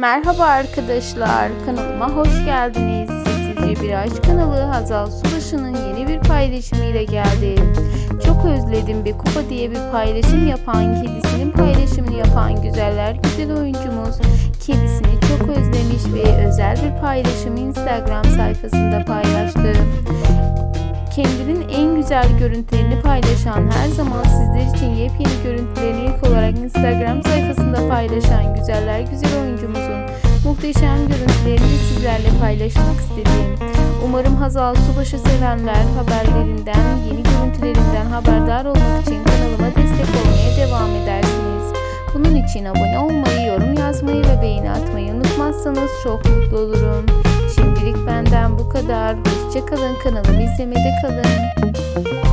Merhaba arkadaşlar, kanalıma hoş geldiniz. Sessizce Bir Aşk kanalı Hazal Subaşı'nın yeni bir paylaşımıyla geldi. Çok özledim bir kupa diye bir paylaşım yapan, kedisinin paylaşımını yapan güzeller güzel oyuncumuz kedisini çok özlemiş ve özel bir paylaşımı Instagram sayfasında paylaştı. Kendinin en güzel görüntülerini paylaşan, her zaman sizler için yepyeni görüntülerini ilk olarak Instagram sayfasında paylaşan güzeller güzel muhteşem görüntülerini sizlerle paylaşmak istedim. Umarım Hazal Subaşı sevenler haberlerinden, yeni görüntülerinden haberdar olmak için kanalıma destek olmaya devam edersiniz. Bunun için abone olmayı, yorum yazmayı ve beğeni atmayı unutmazsanız çok mutlu olurum. Şimdilik benden bu kadar. Hoşçakalın kanalımı izlemede kalın.